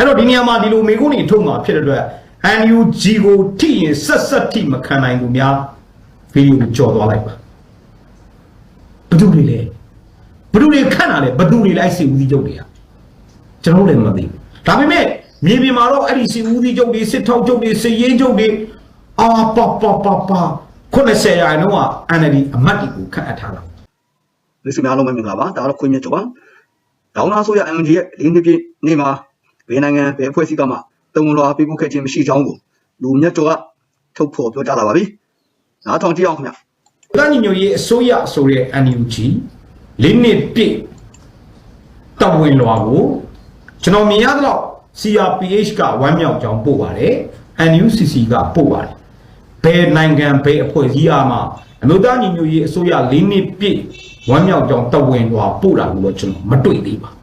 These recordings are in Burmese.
အဲ့တော့ဒီနေရာမှာဒီလိုမေကုန်းနေထုတ်မှာဖြစ်တဲ့အတွက် NUG ကိုထိရင်ဆက်ဆက်ထိမခံနိုင်ဘူးများဗီဒီယိုကိုကြော်သွားလိုက်ပါဘယ်သူတွေလဲဘယ်သူတွေခန့်တာလဲဘယ်သူတွေလဲအဲ့စီဦးစီးချုပ်တွေကကျွန်တော်တို့လည်းမသိဘူးဒါပေမဲ့မြေပြင်မှာတော့အဲ့ဒီစီဦးစီးချုပ်တွေစစ်ထောက်ချုပ်တွေစစ်ရေးချုပ်တွေအာပါပါပါပါ90ရာခိုင်နှုန်းက NLD အမတ်တွေကိုခန့်အပ်ထားတာလူစုများလုံးပဲမင်္ဂလာပါဒါကတော့ခွင့်မြတ်ကျော်ပါဒေါင်းနာဆိုရ MNG ရဲ့လေးနှစ်ပြည့်နေ့မှာ ဘယ်နိုင်ငံဘယ်အဖွဲ့အစည်းကမှတုံ့လွှာပေးပို့ခဲ့ခြင်းမရှိကြောင်းကိုလူမြတ်ကျော်ကထုတ်ဖော်ပြောကြားလာပါပြီနားထောင်ကြည့်အောင်ခင်ဗျ။တန်းညီညွတ်ရေးအစိုးရဆိုတဲ့ NUG လေးနှစ်ပြည့်တပ်ဝင်လွှာကိုကျွန်တော်မြင်ရသလောက် CRPH ကဝမ်းမြောက်ကြောင်းပို့ပါတယ်။ NUCC ကပို့ပါတယ်။ဘယ်နိုင်ငံဘယ်အဖွဲ့အစည်းအားမှအမျိုးသားညီညွတ်ရေးအစိုးရလေးနှစ်ပြည့်ဝမ်းမြောက်ကြောင်းတပ်ဝင်လွှာပို့တာကိုတော့ကျွန်တော်မတွေ့သေးပါဘူး။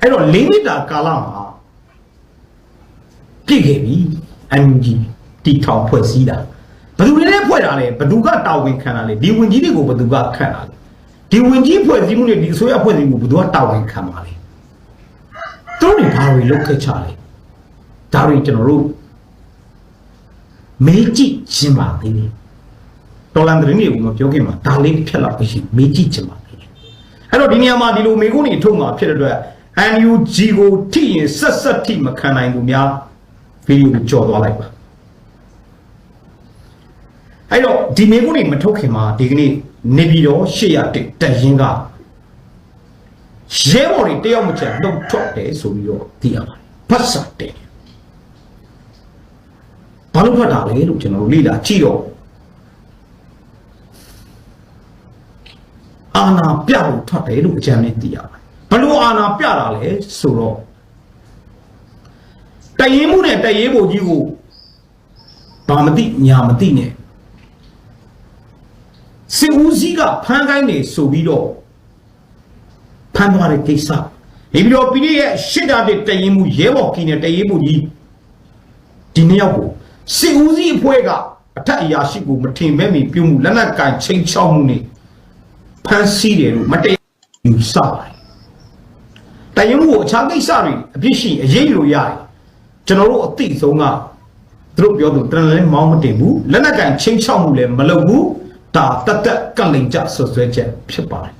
အဲ့တော့လေးနှစ်တာကာလမှာပြည့်ခဲ့ပြီ NUG တီထောင်ဖွဲ့စည်းတာဘယ်သူတွေလဲဖွဲ့တာလဲဘယ်သူကတာဝန်ခံတာလဲဒီဝင်ကြီးတွေကိုဘယ်သူကခန့်တာလဲဒီဝင်ကြီးဖွဲ့စည်းမှုနဲ့ဒီအစိုးရဖွဲ့စည်းမှုဘယ်သူကတာဝန်ခံပါလဲသူတို့တွေဘာတွေလုပ်ခဲ့ချလဲဒါတွေကျွန်တော်တို့မေးကြည့်ခြင်းပါသေးတယ်တော်လန်သတင်းတွေကိုမပြောခင်မှာဒါလေးဖြတ်လောက်ရှိမေးကြည့်ခြင်းပါသေးတယ်အဲ့တော့ဒီနေရာမှာဒီလိုမေးခွန်းတွေထုတ်မှာဖြစ်တဲ့အတွက် NUG ကိုထိရင်ဆက်ဆက်ထိမခံနိုင်ဘူးများဗီဒီယိုကိုကြော်သွားလိုက်ပါအဲ့တော့ဒီမေကုန်းတွေမထုတ်ခင်မှာဒီကနေ့နေပြည်တော်ရှေ့ရတက်တက်ရင်ကရဲဘော်တွေတယောက်မချန်လှုပ်ထွက်တယ်ဆိုပြီးတော့သိရပါတယ်ဖတ်စာတယ်ဘာလို့ဖတ်တာလဲလို့ကျွန်တော်တို့လေ့လာကြည့်တော့အာနာပြဖို့ထွက်တယ်လို့အကြံနဲ့သိရပါတယ်ဘ လို့အာနာပြတာလဲဆိုတော့တရင်မှုနဲ့တရေးဖို့ကြီးကိုဘာမသိညာမသိနဲ့စစ်ဦးစီးကဖမ်းကိုင်းနေဆိုပြီးတော့ဖမ်းသွားတဲ့ကိစ္စနေပြီးတော့ပြည်ရဲ့ရှစ်တာတဲ့တရင်မှုရဲဘော်ကင်းတဲ့တရင်မှုကြီးဒီနှစ်ယောက်ကိုစစ်ဦးစီးအဖွဲ့ကအထက်အရာရှိကိုမထင်မဲ့မီပြုမှုလက်နက်ကင်ချိန်ချောက်မှုနဲ့ဖမ်းဆီးတယ်လို့မတရားယူဆပါတယ် တရင်မှုကိုအခြားကိစ္စတွေအပြစ်ရှိအရေးလို့ရတယ်ကျွန်တော်တို့အသိဆုံးကသူတို့ပြောသူတရလည်းမောင်းမတင်ဘူးလက်နက်ကင်ချိန်ချောက်မှုလည်းမလုပ်ဘူးဒါတက်တက်ကလိန်ကြဆွဆွဲချက်ဖြစ်ပါတယ်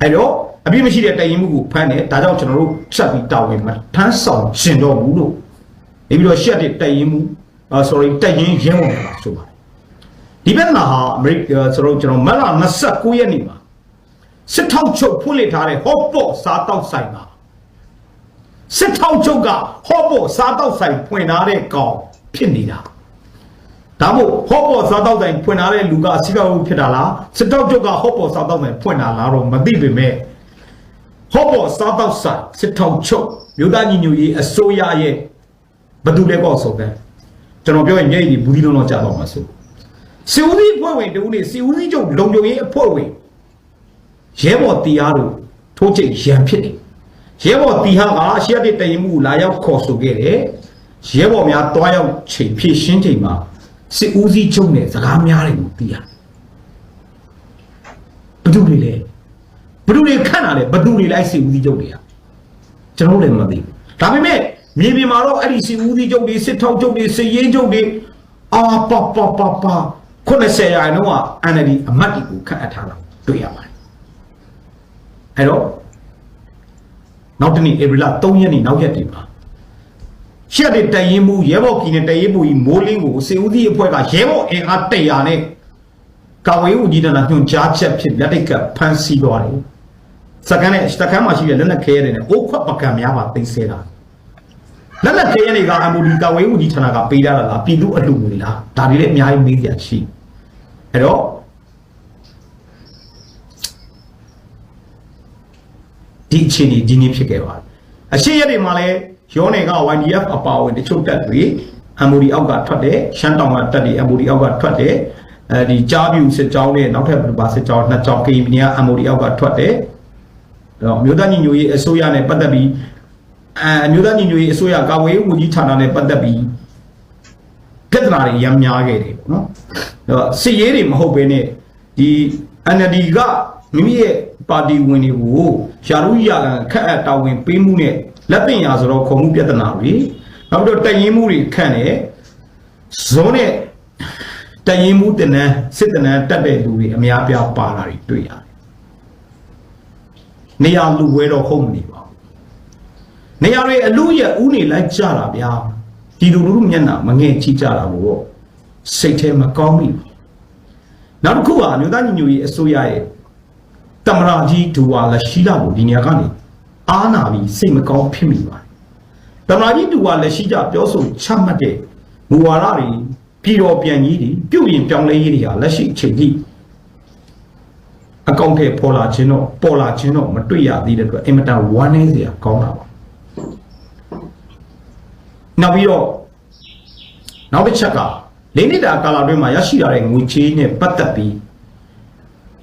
အဲ့တော့အပြစ်မရှိတဲ့တိုင်ရင်မှုကိုဖမ်းတယ်ဒါကြောင့်ကျွန်တော်တို့ချက်ပြီးတာဝန်မှာထမ်းဆောင်ရှင်တော့ဘူးလို့နေပြီးတော့ရှက်တဲ့တိုင်ရင်မှုအာ sorry တိုင်ရင်ရဲဝင်လာဆိုပါတယ်ဒီဘက်မှာဟာအမေရိကဆိုတော့ကျွန်တော်မတ်လ29ရက်နေ့မှာစစ်ထောက်ချုပ်ဖွင့်လှစ်ထားတဲ့ဟော့ပေါ့စားတောက်ဆိုင်မှာ စစ်ထောက်ချုပ်ကဟော့ပေါ့စားတောက်ဆိုင်ဖွင့်ထားတဲ့ကောင်ဖြစ်နေတာဒါမို့ဟော့ပေါ်စားတော့တိုင်ဖွင့်ထားတဲ့လူကအစီကဝဖြစ်တာလားစစ်တောက်ကျုပ်ကဟော့ပေါ်စားတော့တိုင်ဖွင့်တာလားတော့မသိပေမဲ့ဟော့ပေါ်စားတော့ဆိုင်စစ်ထောက်ချုပ်မြို့သားညီညွတ်ရေးအစိုးရရဲ့ဘယ်သူလဲပေါ့ဆိုတဲ့ကျွန်တော်ပြောရင်မျက်ရည်ဘူးဒီလုံးတော့ကြာတော့မှာဆိုစီဦးစီးဖွဲ့ဝင်တူနေစီဦးစီးချုပ်လုံခြုံရေးအဖွဲ့ဝင်ရဲဘော်တီအားတို့ထိုးချိတ်ရန်ဖြစ်တယ် ရဲဘော်တီဟာကရှရက်တဲ့တရင်မှုလာရောက်ခေါ်ဆိုခဲ့တယ်ရဲဘော်များတွားရောက်ချိန်ဖြည့်ရှင်းချိန်မှာစစ်ဦးစီးချုပ်နဲ့စကားများတယ်လို့သိရတယ်ဘသူတွေလဲဘသူတွေခန့်တာလဲဘသူတွေလဲစစ်ဦးစီးချုပ်တွေကကျွန်တော်တို့လည်းမသိဘူးဒါပေမဲ့မြေပြင်မှာတော့အဲ့ဒီစစ်ဦးစီးချုပ်တွေစစ်ထောက်ချုပ်တွေစစ်ရေးချုပ်တွေအာပါပါပါပါ90ရာခိုင်နှုန်းက NLD အမတ်တွေကိုခန့်အပ်ထားတာတွေ့ရပါတယ်အဲ့တော့ နောက်တနေ့ဧပြီလ3ရက်နေ့နောက်ရက်တွေမှာရှက်တဲ့တရင်မှုရဲဘော်ကီနဲ့တရင်မှုကြီးမိုးလင်းကိုစေဦးသည့်အဖွဲ့ကရဲဘော်အင်အား100နဲ့ကာဝေးဦးကြီးတနာညွှန်ကြားချက်ဖြစ်လက်တိတ်ကဖမ်းဆီးသွားတယ်စကန်နဲ့စကန်မှာရှိတဲ့လက်နက်ခဲရဲတွေနဲ့အိုးခွက်ပကံများပါသိမ်းဆဲတာလက်နက်ခဲရဲတွေက MOD ကာဝေးဦးကြီးဌာနကပေးထားတာလားပြည်သူအလှူငွေလားဒါတွေလည်းအများကြီးမေးကြရှိအဲ့တော့ ဒီအခြေအနေဒီနေ့ဖြစ်ခဲ့ပါတယ်အရှိရက်တွေမှာလည်းရောနယ်က YDF အပါအဝင်တချို့တက်တွေ MOD အောက်ကထွက်တယ်ရှမ်းတောင်ကတက်တွေ MOD အောက်ကထွက်တယ်အဲဒီကြားပြူစစ်ကြောင်းနဲ့နောက်ထပ်ဘာစစ်ကြောင်းနှစ်ကြောင်း KMN က MOD အောက်ကထွက်တယ်တော့မြို့သားညီညွတ်ရေးအစိုးရနဲ့ပတ်သက်ပြီးအမျိုးသားညီညွတ်ရေးအစိုးရကာကွယ်ရေးဝန်ကြီးဌာနနဲ့ပတ်သက်ပြီးပြဿနာတွေရမ်းများခဲ့တယ်ပေါ့နော်။အဲ့တော့စစ်ရေးတွေမဟုတ်ဘဲနဲ့ဒီ NLD ကမိမိရဲ့ ပါတီဝင်တွေကိုယာရုရကခက်အပ်တာဝန်ပေးမှုနဲ့လက်တင်ရာဆိုတော့ခုံမှုပြဿနာတွေနောက်ပြီးတော့တည်ရင်မှုတွေခန့်တယ်ဇုံးနဲ့တည်ရင်မှုတင်တဲ့စစ်တနန်းတက်တဲ့လူတွေအများပြားပါလာတွေတွေ့ရတယ်နေရာလူဝဲတော့ဟုတ်မနေပါဘူးနေရာတွေအလူရဲ့ဥနေလိုက်ကြတာဗျာဒီလူလူမျက်နှာမငဲ့ကြည့်ကြတာလို့စိတ်ထဲမကောင်းမိဘူးနောက်တစ်ခုကအမျိုးသားညီညွတ်ရေးအစိုးရရဲ့ တမရာကြီးဒူဝါလက်ရှိလာကိုဒီနေရာကနေအားနာပြီးစိတ်မကောင်းဖြစ်မိပါတယ်တမရာကြီးဒူဝါလက်ရှိကြပြောဆိုချမှတ်တဲ့မူဝါဒတွေပြည်တော်ပြန်ကြီးတွေပြုတ်ရင်ပြောင်းလဲရေးတွေဟာလက်ရှိအချိန်ကြီးအကောင့်ထဲပေါ်လာခြင်းတော့ပေါ်လာခြင်းတော့မတွေ့ရသေးတဲ့အတွက်အင်မတန်ဝမ်းနည်းစရာကောင်းတာပါနောက်ပြီးတော့နောက်တစ်ချက်ကလေးနှစ်တာကာလအတွင်းမှာရရှိလာတဲ့ငွေချေးနဲ့ပတ်သက်ပြီး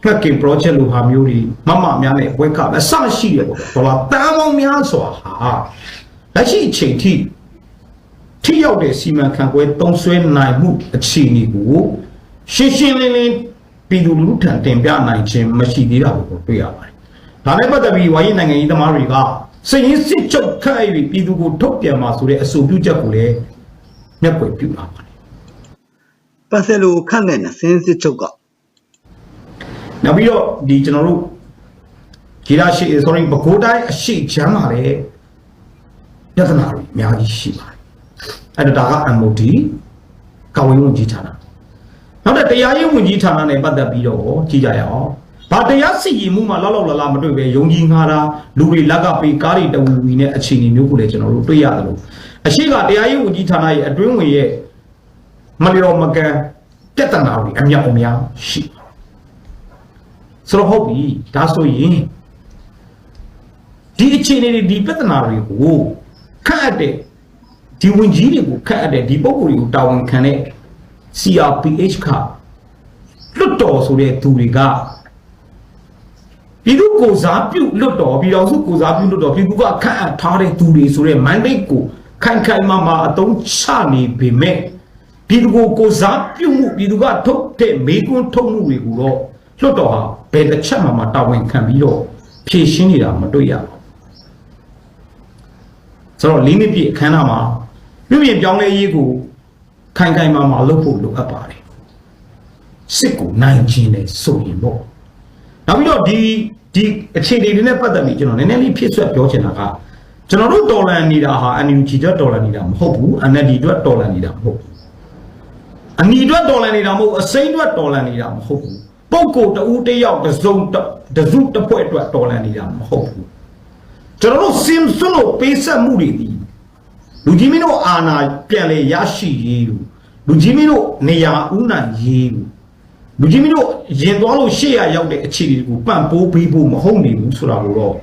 ဖက်ကင် project လိုဟာမျိုးတွေမမများနဲ့ဝက်ကအဆရှိတယ်ပေါ့ဒေါ်လာတန်ပေါင်းများစွာဟာလက်ရှိအချိန်ထိထိရောက်တဲ့စီမံခန့်ခွဲတုံးဆွဲနိုင်မှုအခြေအနေကိုရှင်းရှင်းလင်းလင်းပြည်သူလူထုထံတင်ပြနိုင်ခြင်းမရှိသေးတာကိုတွေ့ရပါတယ်။ဒါနဲ့ပတ်သက်ပြီးဝိုင်းနိုင်ငံရေးသမားတွေကစည်ရင်းစစ်ချုပ်ခန့်၍ပြည်သူကိုထုတ်ပြန်มาဆိုတဲ့အဆိုပြုချက်ကိုလည်းမျက်ကွယ်ပြုလာပါတယ်ပတ်သက်လို့ခန့်တဲ့နဲ့စင်းစစ်ချုပ်က နောက်ပြီးတော့ဒီကျွန်တော်တို့ဂီလာရှိ sorry ဘကိုးတိုင်းအရှိချမ်းပါလေပြဿနာတွေအများကြီးရှိပါတယ်အဲ့တော့ဒါက MOD ကာဝေးဝန်ကြီးဌာနနောက်တဲ့တရားရေးဝန်ကြီးဌာနနဲ့ပတ်သက်ပြီးတော့ကြည့်ကြရအောင်ဘာတရားစီရင်မှုမှာလောက်လောက်လာလာမတွေ့ပဲယုံကြည်ငါတာလူတွေလက်ကပေးကားတွေတဝူဝီနဲ့အခြေအနေမျိုးကိုလည်းကျွန်တော်တို့တွေ့ရတယ်လို့အရှိကတရားရေးဝန်ကြီးဌာနရဲ့အတွင်းဝင်ရဲ့မလျော်မကန်ပြဿနာတွေအများအများရှိပါတယ် ဆိုတော့ဟုတ်ပြီဒါဆိုရင်ဒီအခြေအနေတွေဒီပြဿနာတွေကိုခတ်အပ်တဲ့ဒီဝင်ကြီးတွေကိုခတ်အပ်တဲ့ဒီပုံကိုယ်တွေကိုတာဝန်ခံတဲ့ CRPH ကလွတ်တော်ဆိုတဲ့သူတွေကပြည်သူကိုစားပြုလွတ်တော်ပြည်တော်စုကိုစားပြုလွတ်တော်ပြည်သူကခန့်အပ်ထားတဲ့သူတွေဆိုတဲ့ mandate ကိုခိုင်ခိုင်မာမာအသုံးချနေပေမဲ့ပြည်သူကိုကိုစားပြုမှုပြည်သူကထုတ်တဲ့မေကွန်းထုတ်မှုတွေကိုတော့ လွတ်တော်ဟာဘယ်တစ်ချက်မှမတာဝန်ခံပြီးတော့ဖြည့်ရှင်းနေတာမတွေ့ရဘူးဆိုတော့လေးနှစ်ပြည့်အခမ်းအနားမှာပြည်ပြင်ပြောင်းလဲရေးကိုခိုင်ခိုင်မာမာလုပ်ဖို့လိုအပ်ပါတယ်စစ်ကိုနိုင်ခြင်းနဲ့ဆိုရင်တော့နောက်ပြီးတော့ဒီဒီအခြေအနေတွေနဲ့ပတ်သက်ပြီးကျွန်တော်နည်းနည်းလေးဖြစ်ဆွက်ပြောချင်တာကကျွန်တော်တို့တော်လန်နေတာဟာ NUG အတွက်တော်လန်နေတာမဟုတ်ဘူး NLD အတွက်တော်လန်နေတာမဟုတ်ဘူးအနီအတွက်တော်လန်နေတာမဟုတ်ဘူးအစိမ့်အတွက်တော်လန်နေတာမဟုတ်ဘူး ပုဂ္ဂိုလ်တဦးတစ်ယောက်တစ်စုံတစ်တစ်စုတစ်ဖွဲ့အတွက်တော်လန်နေတာမဟုတ်ဘူးကျွန်တော်တို့စင်စွန်းလို့ပေးဆက်မှုတွေဒီလူကြီးမင်းတို့အာဏာပြန်လေရရှိရေးလို့လူကြီးမင်းတို့နေရာဥနိုင်ရေးလို့လူကြီးမင်းတို့ရင်သွားလို့ရှေ့ရရောက်တဲ့အခြေအနေကိုပန့်ပိုးပေးဖို့မဟုတ်နေဘူးဆိုတာကိုတော့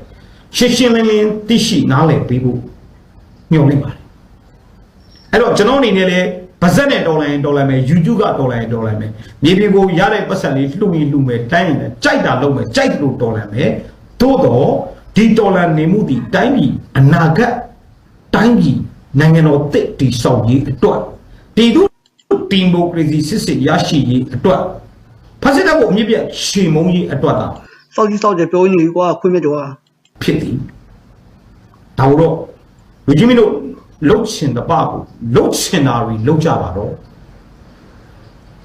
ရှင်းရှင်းလင်းလင်းသိရှိနားလည်ပေးဖို့ညွှန်လိုက်ပါတယ်အဲ့တော့ကျွန်တော်အနေနဲ့လည်း ဗဇက်နဲ့တော်လိုင်းတော်လိုင်းမယ် YouTube ကတော်လိုင်းတော်လိုင်းမယ်မြေပြင်ကိုရတဲ့ပတ်စံလေးလှုပ်ရင်လှုပ်မယ်တိုင်းရင်လည်းကြိုက်တာလုပ်မယ်ကြိုက်တယ်လို့တော်လိုင်းမယ်သို့တော့ဒီတော်လိုင်းနေမှုဒီတိုင်းပြည်အနာဂတ်တိုင်းပြည်နိုင်ငံတော်တစ်တည်ဆောက်ရေးအတွက်တည်သူဒီမိုကရေစီစစ်စစ်ရရှိရေးအတွက်ဖက်စစ်တပ်ကိုအမြင့်ပြတ်ရှေမုံကြီးအတွက်သာစောက်ကြီးစောက်ကြပြောနေပြီကွာခွင့်မြတ်ကျော်ကဖြစ်သည်ဒါတော့လူကြီးမင်းတို့ လှုပ်ရှင်တပကိုလှုပ်ရှင်တာတွေလှုပ်ကြပါတော့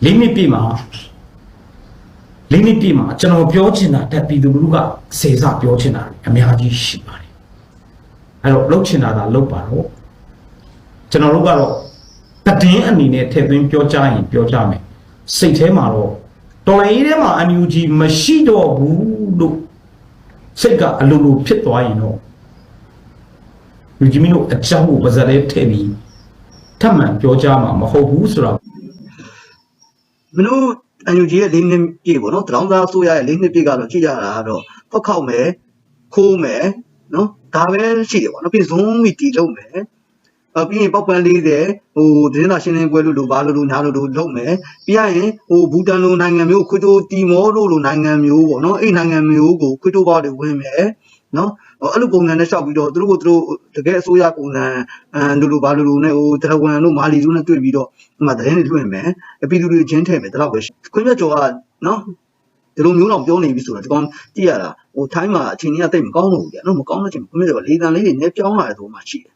လေးနှစ်ပြည့်မှာလေးနှစ်ပြည့်မှာကျွန်တော်ပြောချင်တာတက်ပြည်သူလူထုကစေစပြောချင်တာတွေအများကြီးရှိပါတယ်အဲ့တော့လှုပ်ချင်တာသာလှုပ်ပါတော့ကျွန်တော်တို့ကတော့တည်င်းအနေနဲ့ထည့်သွင်းပြောကြရင်ပြောကြမယ်စိတ်ထဲမှာတော့တော်လိုင်းရေးထဲမှာ NUG မရှိတော့ဘူးလို့စိတ်ကအလိုလိုဖြစ်သွားရင်တော့ လူကြီးမင်းတို့အကြောင်းကိုပါဇက်လေးထည့်ပြီးထပ်မံပြောကြမှာမဟုတ်ဘူးဆိုတော့မင်းတို့အန်ယူဂျီရဲ့၄နှစ်ပြည့်ပေါ့နော်တရောင်းသားဆိုရရဲ့၄နှစ်ပြည့်ကတော့ကြည့်ကြတာကတော့ဖောက်ခောက်မယ်ခိုးမယ်နော်ဒါပဲရှိတယ်ပေါ့နော်ပြီးဇုံးမီတီလုပ်မယ်အပြီးရင်ပောက်ပန်း40ဟိုသတင်းစာရှင်းလင်းပွဲလို့လို့ဘာလို့လို့ညာလို့လို့လုပ်မယ်ပြီးရရင်ဟိုဘူတန်လိုနိုင်ငံမျိုးခွီတိုတီမောလို့လိုနိုင်ငံမျိုးပေါ့နော်အဲ့နိုင်ငံမျိုးကိုခွီတိုဘောက်တွေဝင်မယ် နော်ဟိုအဲ့လိုပုံစံနဲ့ရှောက်ပြီးတော့သူတို့ကိုသူတို့တကယ်အစိုးရပုံစံအမ်လို့လို့ဘာလို့လို့နဲ့ဟိုတရဝန်တို့မာလီတို့နဲ့တွေ့ပြီးတော့ဒီမှာသတင်းတွေလွှင့်မယ်ပြည်သူတွေချင်းထည့်မယ်ဒါတော့ပဲရှိခွင့်မြတ်ကျော်ကနော်ဒီလိုမျိုးတော့ပြောနေပြီဆိုတော့ဒီကောင်ကြည့်ရတာဟိုထိုင်းမှာအချိန်ကြီးကတိတ်မကောင်းတော့ဘူးဗျာနော်မကောင်းတဲ့အချိန်ကိုမြင့်ကျော်ကလေတံလေးတွေနဲ့ပြောင်းလာတဲ့သဘောမှရှိတယ်